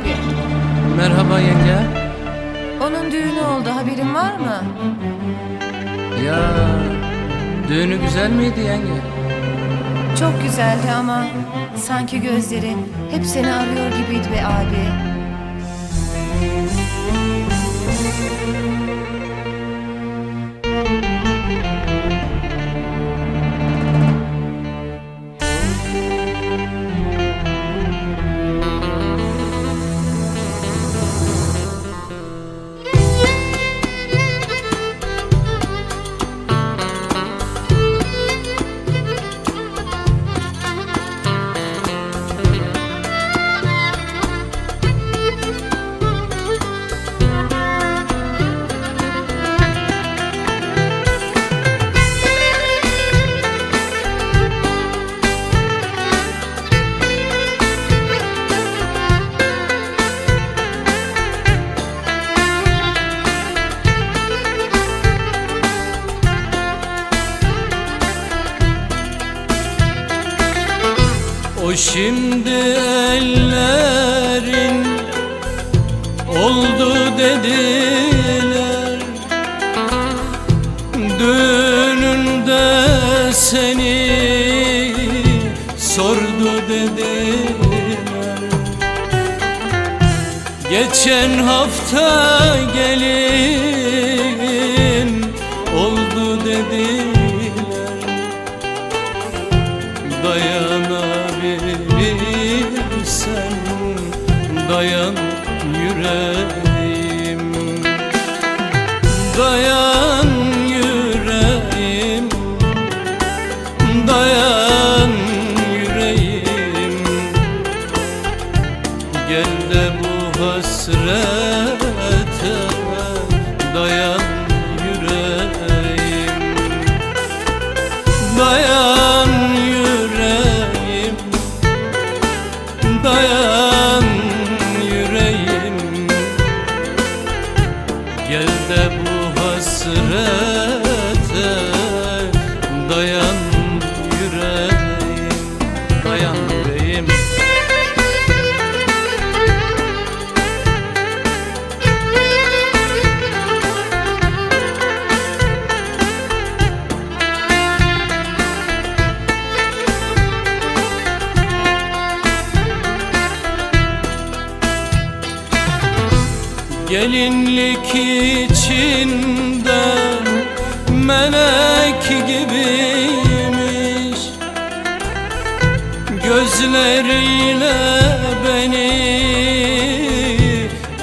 abi. Merhaba yenge. Onun düğünü oldu haberin var mı? Ya düğünü güzel miydi yenge? Çok güzeldi ama sanki gözleri hep seni arıyor gibiydi be abi. O şimdi ellerin oldu dediler. Düğününde seni sordu dediler. Geçen hafta gelin oldu dediler dayan yüreğim. Dayan Dayan yüreğim Dayan yüreğim. Gelinlik içinde melek gibiymiş. Gözleriyle beni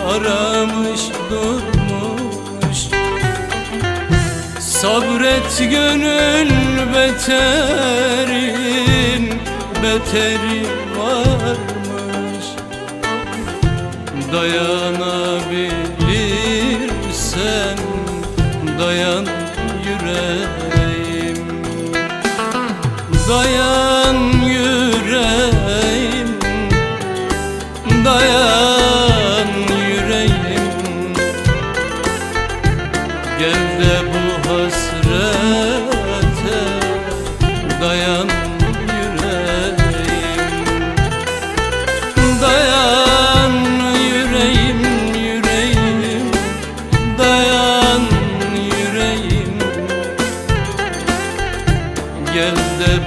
aramış durmuş. Sabret gönül beterin beteri varmış. Dayanabilirsen dayan yüreğim. Dayan yüreğim Dayan yüreğim. Gel de bu hasrete dayan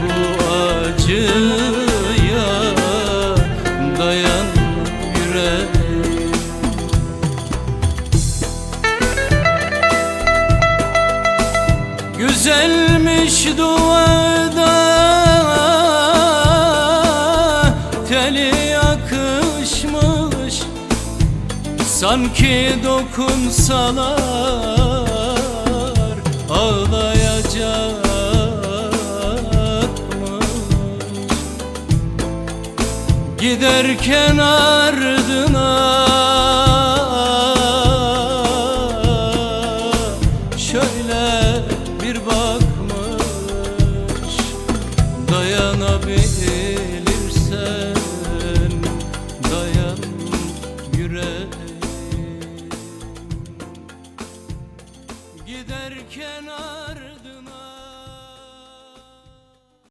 bu acıya dayan yüreğim Güzelmiş duvada Teli yakışmış. Sanki dokunsalar Ağlayacakmış Giderken ardına Şöyle bir bakmış Dayanabilirsen Dayan yüreğim. Giderken ardına